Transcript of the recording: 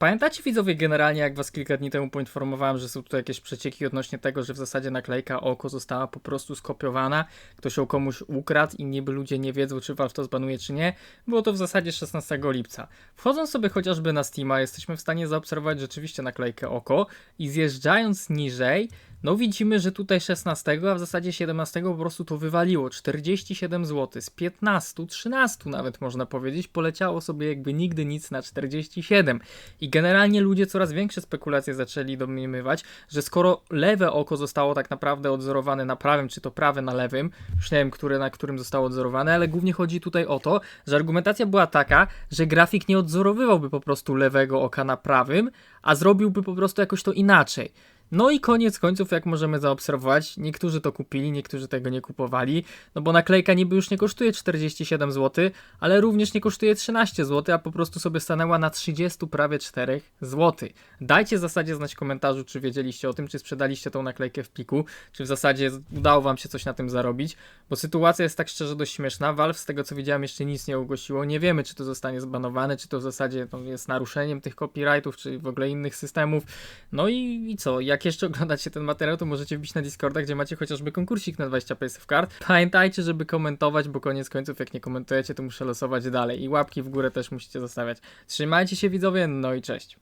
Pamiętacie widzowie generalnie, jak was kilka dni temu poinformowałem, że są tutaj jakieś przecieki odnośnie tego, że w zasadzie naklejka oko została po prostu skopiowana, ktoś ją komuś ukradł i niby ludzie nie wiedzą, czy Valve to zbanuje, czy nie. Było to w zasadzie 16 lipca. Wchodząc sobie chociażby na Steama, jesteśmy w stanie zaobserwować rzeczywiście naklejkę oko i zjeżdżając niżej, no widzimy, że tutaj 16, a w zasadzie 17 po prostu to wywaliło. 47 zł z 15, 13 nawet można powiedzieć, poleciało sobie jakby nigdy nic na 47. I generalnie ludzie coraz większe spekulacje zaczęli domniemywać, że skoro lewe oko zostało tak naprawdę odzorowane na prawym, czy to prawe na lewym, już nie wiem, które na którym zostało odzorowane, ale głównie chodzi tutaj o to, że argumentacja była taka, że grafik nie odzorowywałby po prostu lewego oka na prawym, a zrobiłby po prostu jakoś to inaczej. No i koniec końców, jak możemy zaobserwować, niektórzy to kupili, niektórzy tego nie kupowali, no bo naklejka niby już nie kosztuje 47 zł, ale również nie kosztuje 13 zł, a po prostu sobie stanęła na 30 prawie 4 zł. Dajcie w zasadzie znać w komentarzu, czy wiedzieliście o tym, czy sprzedaliście tą naklejkę w pliku, czy w zasadzie udało wam się coś na tym zarobić, bo sytuacja jest tak szczerze dość śmieszna. Valve, z tego co widziałem, jeszcze nic nie ogłosiło. Nie wiemy, czy to zostanie zbanowane, czy to w zasadzie no, jest naruszeniem tych copyrightów, czy w ogóle innych systemów. No i, i co? Jak jeszcze oglądacie ten materiał, to możecie wbić na Discorda, gdzie macie chociażby konkursik na 20 PSF kart. Pamiętajcie, żeby komentować, bo koniec końców, jak nie komentujecie, to muszę losować dalej. I łapki w górę też musicie zostawiać. Trzymajcie się widzowie, no i cześć.